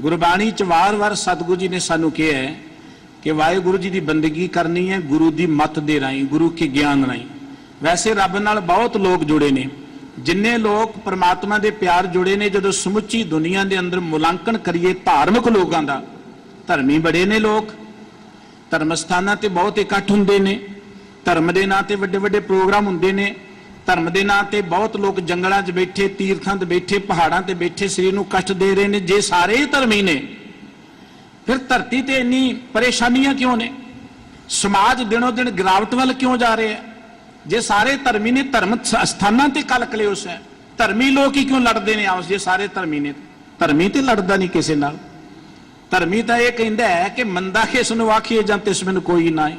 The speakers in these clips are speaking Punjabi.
ਗੁਰਬਾਣੀ ਚ ਵਾਰ-ਵਾਰ ਸਤਿਗੁਰੂ ਜੀ ਨੇ ਸਾਨੂੰ ਕਿਹਾ ਹੈ ਕਿ ਵਾਹਿਗੁਰੂ ਜੀ ਦੀ ਬੰਦਗੀ ਕਰਨੀ ਹੈ, ਗੁਰੂ ਦੀ ਮੱਤ ਦੇ ਰਾਹੀਂ, ਗੁਰੂ ਕੇ ਗਿਆਨ ਰਾਹੀਂ। ਵੈਸੇ ਰੱਬ ਨਾਲ ਬਹੁਤ ਲੋਕ ਜੁੜੇ ਨੇ। ਜਿੰਨੇ ਲੋਕ ਪ੍ਰਮਾਤਮਾ ਦੇ ਪਿਆਰ ਜੁੜੇ ਨੇ, ਜਦੋਂ ਸਮੁੱਚੀ ਦੁਨੀਆ ਦੇ ਅੰਦਰ ਮੁਲਾਂਕਣ ਕਰੀਏ ਧਾਰਮਿਕ ਲੋਕਾਂ ਦਾ, ਧਰਮੀ ਬੜੇ ਨੇ ਲੋਕ। ਧਰਮ ਸਥਾਨਾਂ ਤੇ ਬਹੁਤ ਇਕੱਠ ਹੁੰਦੇ ਨੇ। ਧਰਮ ਦੇ ਨਾਂ ਤੇ ਵੱਡੇ ਵੱਡੇ ਪ੍ਰੋਗਰਾਮ ਹੁੰਦੇ ਨੇ। ਧਰਮ ਦੇ ਨਾਂ ਤੇ ਬਹੁਤ ਲੋਕ ਜੰਗਲਾਂ 'ਚ ਬੈਠੇ, ਤੀਰਥਾਂ 'ਤੇ ਬੈਠੇ, ਪਹਾੜਾਂ ਤੇ ਬੈਠੇ, ਸਰੀਰ ਨੂੰ ਕਸ਼ਟ ਦੇ ਰਹੇ ਨੇ, ਜੇ ਸਾਰੇ ਧਰਮੀ ਨੇ, ਫਿਰ ਧਰਤੀ ਤੇ ਇੰਨੀ ਪਰੇਸ਼ਾਨੀਆਂ ਕਿਉਂ ਨੇ? ਸਮਾਜ ਦਿਨੋ ਦਿਨ ਗਿਰਾਵਟ ਵੱਲ ਕਿਉਂ ਜਾ ਰਿਹਾ ਹੈ? ਜੇ ਸਾਰੇ ਧਰਮੀ ਨੇ ਧਰਮ ਸ- ਸਥਾਨਾਂ ਤੇ ਕਲੇਸ਼ ਹੈ, ਧਰਮੀ ਲੋਕ ਹੀ ਕਿਉਂ ਲੜਦੇ ਨੇ ਆਪਸ ਜੇ ਸਾਰੇ ਧਰਮੀ ਨੇ? ਧਰਮੀ ਤੇ ਲੜਦਾ ਨਹੀਂ ਕਿਸੇ ਨਾਲ। ਧਰਮੀ ਤਾਂ ਇਹ ਕਹਿੰਦਾ ਹੈ ਕਿ ਮੰਦਾ ਕਿਸ ਨੂੰ ਆਖੀਏ ਜਾਂ ਤਿਸ ਮੈਨੂੰ ਕੋਈ ਨਾ ਹੈ।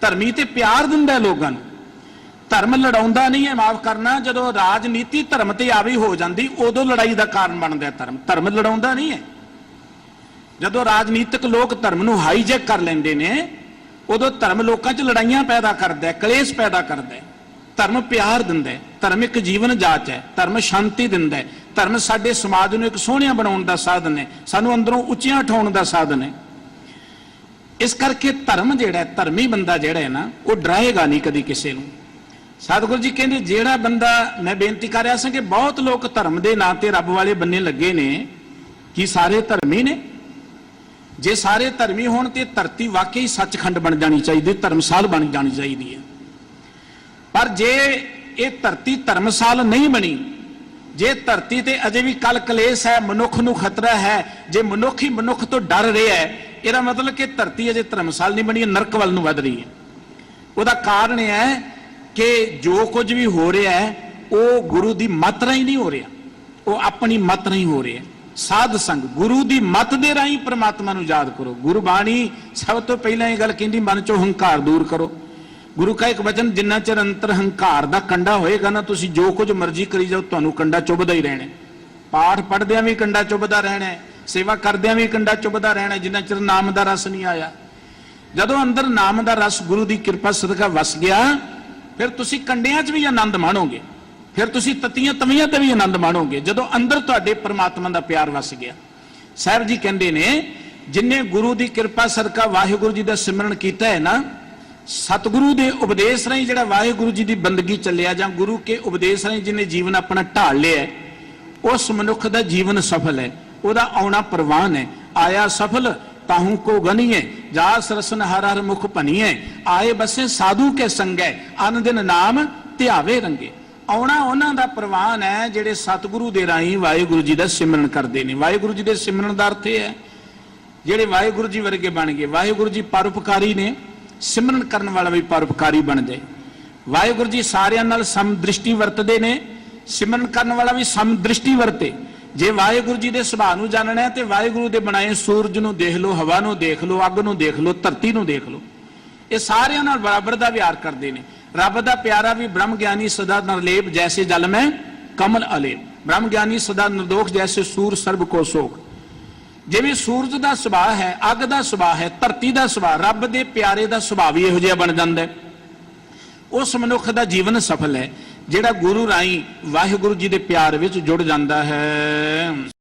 ਧਰਮੀ ਤੇ ਪਿਆਰ ਦਿੰਦਾ ਲੋਕਾਂ ਨੂੰ। ਧਰਮ ਲੜਾਉਂਦਾ ਨਹੀਂ ਹੈ, ਮਾਫ ਕਰਨਾ, ਜਦੋਂ ਰਾਜਨੀਤੀ ਧਰਮ ਤੇ ਆਵੀ ਹੋ ਜਾਂਦੀ, ਉਦੋਂ ਲੜਾਈ ਦਾ ਕਾਰਨ ਬਣਦਾ ਧਰਮ। ਧਰਮ ਲੜਾਉਂਦਾ ਨਹੀਂ ਹੈ। ਜਦੋਂ ਰਾਜਨੀਤਿਕ ਲੋਕ ਧਰਮ ਨੂੰ ਹਾਈਜੈਕ ਕਰ ਲੈਂਦੇ ਨੇ, ਉਦੋਂ ਧਰਮ ਲੋਕਾਂ 'ਚ ਲੜਾਈਆਂ ਪੈਦਾ ਕਰਦਾ ਹੈ, ਕਲੇਸ਼ ਪੈਦਾ ਕਰਦਾ ਹੈ। ਧਰਮ ਪਿਆਰ ਦਿੰਦਾ ਹੈ, ਧਰਮ ਇੱਕ ਜੀਵਨ ਜਾਚ ਹੈ, ਧਰਮ ਸ਼ਾਂਤੀ ਦਿੰਦਾ ਹੈ। ਧਰਮ ਸਾਡੇ ਸਮਾਜ ਨੂੰ ਇੱਕ ਸੋਹਣਿਆ ਬਣਾਉਣ ਦਾ ਸਾਧਨ ਹੈ, ਸਾਨੂੰ ਅੰਦਰੋਂ ਉੱਚੀਆਂ ਉਠਾਉਣ ਦਾ ਸਾਧਨ ਹੈ। ਇਸ ਕਰਕੇ ਧਰਮ ਜਿਹੜਾ ਧਰਮੀ ਬੰਦਾ ਜਿਹੜਾ ਹੈ ਨਾ, ਉਹ ਡਰਾਏਗਾ ਨਹੀਂ ਕਦੀ ਕਿਸੇ ਨੂੰ। ਸਤਿਗੁਰੂ ਜੀ ਕਹਿੰਦੇ, ਜਿਹੜਾ ਬੰਦਾ, ਮੈਂ ਬੇਨਤੀ ਕਰ ਰਿਹਾ ਸੀ ਕਿ ਬਹੁਤ ਲੋਕ ਧਰਮ ਦੇ ਨਾਂ ਤੇ ਰੱਬ ਵਾਲੇ ਬੰਨੇ ਲੱਗੇ ਨੇ, ਕਿ ਸਾਰੇ ਧਰਮੀ ਨੇ। ਜੇ ਸਾਰੇ ਧਰਮੀ ਹੋਣ ਤੇ ਧਰਤੀ ਵਾਕਈ ਸੱਚਖੰਡ ਬਣ ਜਾਣੀ ਚਾਹੀਦੀ, ਧਰਮਸਾਲ ਬਣ ਜਾਣੀ ਚਾਹੀਦੀ ਹੈ। ਪਰ ਜੇ ਇਹ ਧਰਤੀ ਧਰਮਸਾਲ ਨਹੀਂ ਬਣੀ, ਜੇ ਧਰਤੀ ਤੇ ਅਜੇ ਵੀ ਕਲ ਕਲੇਸ਼ ਹੈ, ਮਨੁੱਖ ਨੂੰ ਖਤਰਾ ਹੈ, ਜੇ ਮਨੁੱਖ ਹੀ ਮਨੁੱਖ ਤੋਂ ਡਰ ਰਿਹਾ ਹੈ, ਇਹਦਾ ਮਤਲਬ ਕਿ ਧਰਤੀ ਅਜੇ ਧਰਮਸਾਲ ਨਹੀਂ ਬਣੀ ਨਰਕ ਵੱਲ ਨੂੰ ਵੱਧ ਰਹੀ ਹੈ। ਉਹਦਾ ਕਾਰਨ ਇਹ ਹੈ ਕਿ ਜੋ ਕੁਝ ਵੀ ਹੋ ਰਿਹਾ ਹੈ, ਉਹ ਗੁਰੂ ਦੀ ਮਤ ਰਾਹੀਂ ਨਹੀਂ ਹੋ ਰਿਹਾ। ਉਹ ਆਪਣੀ ਮਤ ਰਾਹੀਂ ਹੋ ਰਿਹਾ। ਸਾਧ ਸੰਗ, ਗੁਰੂ ਦੀ ਮਤ ਦੇ ਰਾਹੀਂ ਪ੍ਰਮਾਤਮਾ ਨੂੰ ਯਾਦ ਕਰੋ। ਗੁਰਬਾਣੀ ਸਭ ਤੋਂ ਪਹਿਲਾਂ ਇਹ ਗੱਲ ਕਹਿੰਦੀ, ਮਨ ਚੋਂ ਹੰਕਾਰ ਦੂਰ ਕਰੋ। ਗੁਰੂ ਕਾ ਇੱਕ ਵਚਨ, ਜਿੰਨਾ ਚਿਰ ਅੰਤਰ ਹੰਕਾਰ ਦਾ ਕੰਡਾ ਹੋਏਗਾ ਨਾ, ਤੁਸੀਂ ਜੋ ਕੁਝ ਮਰਜ਼ੀ ਕਰੀ ਜਾਓ, ਤੁਹਾਨੂੰ ਕੰਡਾ ਚੁੱਭਦਾ ਹੀ ਰਹਿਣਾ ਪਾਠ ਪੜ੍ਹਦਿਆਂ ਵੀ ਕੰਡਾ ਚੁੱਭਦਾ ਰਹਿਣਾ ਸੇਵਾ ਕਰਦਿਆਂ ਵੀ ਕੰਡਾ ਚੁੱਭਦਾ ਰਹਿਣਾ ਜਿੰਨਾ ਚਿਰ ਨਾਮ ਦਾ ਰਸ ਨਹੀਂ ਆਇਆ। ਜਦੋਂ ਅੰਦਰ ਨਾਮ ਦਾ ਰਸ ਗੁਰੂ ਦੀ ਕਿਰਪਾ ਸਦਕਾ ਵਸ ਗਿਆ ਫਿਰ ਤੁਸੀਂ ਕੰਡਿਆਂ 'ਚ ਵੀ ਆਨੰਦ ਮਾਣੋਗੇ। ਫਿਰ ਤੁਸੀਂ ਤਤੀਆਂ ਤਵੀਆਂ ਤੇ ਵੀ ਆਨੰਦ ਮਾਣੋਗੇ, ਜਦੋਂ ਅੰਦਰ ਤੁਹਾਡੇ ਪ੍ਰਮਾਤਮਾ ਦਾ ਪਿਆਰ ਵਸ ਗਿਆ। ਸਾਹਿਬ ਜੀ ਕਹਿੰਦੇ ਨੇ, ਜਿਨੇ ਗੁਰੂ ਦੀ ਕਿਰਪਾ ਸਦਕਾ ਵਾਹਿਗੁਰੂ ਜੀ ਦਾ ਸਿਮਰਨ ਕੀਤਾ ਹੈ ਨਾ, ਸਤਿਗੁਰੂ ਦੇ ਉਪਦੇਸ਼ ਰਾਹੀਂ ਜਿਹੜਾ ਵਾਹਿਗੁਰੂ ਜੀ ਦੀ ਬੰਦਗੀ ਚੱਲਿਆ ਜਾਂ ਗੁਰੂ ਕੇ ਉਪਦੇਸ਼ ਰਾਹੀਂ ਜਿਹਨੇ ਜੀਵਨ ਆਪਣਾ ਢਾਲ ਲਿਆ ਉਸ ਮਨੁੱਖ ਦਾ ਜੀਵਨ ਸਫਲ ਹੈ, ਉਹਦਾ ਆਉਣਾ ਪ੍ਰਵਾਨ ਹੈ, ਆਇਆ ਸਫਲ ਤਾਹੂ ਕੋ ਗਨੀਏ, ਜਾਸ ਰਸਨ ਹਰ ਹਰ ਮੁਖ ਭਨੀਏ, ਆਏ ਬਸੇ ਸਾਧੂ ਕੇ ਸੰਗੈ, ਅਨ ਦਿਨ ਨਾਮ ਧਿਆਵੇ ਰੰਗੇ। ਆਉਣਾ ਉਹਨਾਂ ਦਾ ਪ੍ਰਵਾਨ ਹੈ, ਜਿਹੜੇ ਸਤਿਗੁਰੂ ਦੇ ਰਾਹੀਂ ਵਾਹਿਗੁਰੂ ਜੀ ਦਾ ਸਿਮਰਨ ਕਰਦੇ ਨੇ। ਵਾਹਿਗੁਰੂ ਜੀ ਦੇ ਸਿਮਰਨ ਦਾ ਅਰਥ ਇਹ ਹੈ, ਜਿਹੜੇ ਵਾਹਿਗੁਰੂ ਜੀ ਵਰਗੇ ਬਣ ਗਏ, ਵਾਹਿਗੁਰੂ ਜੀ ਪਰਉਪਕਾਰੀ ਨੇ, ਸਿਮਰਨ ਕਰਨ ਵਾਲਾ ਵੀ ਪਰਉਪਕਾਰੀ ਬਣ ਜਾਏ। ਵਾਹਿਗੁਰੂ ਜੀ ਸਾਰਿਆਂ ਨਾਲ ਸਮਦ੍ਰਿਸ਼ਟੀ ਵਰਤਦੇ ਨੇ, ਸਿਮਰਨ ਕਰਨ ਵਾਲਾ ਵੀ ਸਮਦ੍ਰਿਸ਼ਟੀ ਵਰਤੇ। ਜੇ ਵਾਹਿਗੁਰੂ ਜੀ ਦੇ ਸੁਭਾਅ ਨੂੰ ਜਾਣਨਾ ਹੈ ਤੇ ਵਾਹਿਗੁਰੂ ਦੇ ਬਣਾਏ ਸੂਰਜ ਨੂੰ ਦੇਖ ਲਓ, ਹਵਾ ਨੂੰ ਦੇਖ ਲਓ, ਅੱਗ ਨੂੰ ਦੇਖ ਲਓ, ਧਰਤੀ ਨੂੰ ਦੇਖ ਲਓ, ਇਹ ਸਾਰਿਆਂ ਨਾਲ ਬਰਾਬਰ ਦਾ ਵਿਹਾਰ ਕਰਦੇ ਨੇ। ਰੱਬ ਦਾ ਪਿਆਰਾ ਵੀ ਬ੍ਰਹਮ ਗਿਆਨੀ ਸਦਾ ਨਰਲੇਪ ਜੈਸੇ ਜਲ ਮੈਂ ਕਮਲ ਅਲੇਪ। ਬ੍ਰਹਮ ਗਿਆਨੀ ਸਦਾ ਨਿਰਦੋਖ ਜੈਸੇ ਸੂਰ ਸਰਬ ਕੋ ਸੋਖ। ਜਿਵੇਂ ਸੂਰਜ ਦਾ ਸੁਭਾਅ ਹੈ, ਅੱਗ ਦਾ ਸੁਭਾਅ ਹੈ, ਧਰਤੀ ਦਾ ਸੁਭਾਅ, ਰੱਬ ਦੇ ਪਿਆਰੇ ਦਾ ਸੁਭਾਅ ਵੀ ਇਹੋ ਜਿਹਾ ਬਣ ਜਾਂਦਾ ਹੈ। ਉਸ ਮਨੁੱਖ ਦਾ ਜੀਵਨ ਸਫਲ ਹੈ, ਜਿਹੜਾ ਗੁਰੂ ਰਾਹੀਂ ਵਾਹਿਗੁਰੂ ਜੀ ਦੇ ਪਿਆਰ ਵਿੱਚ ਜੁੜ ਜਾਂਦਾ ਹੈ।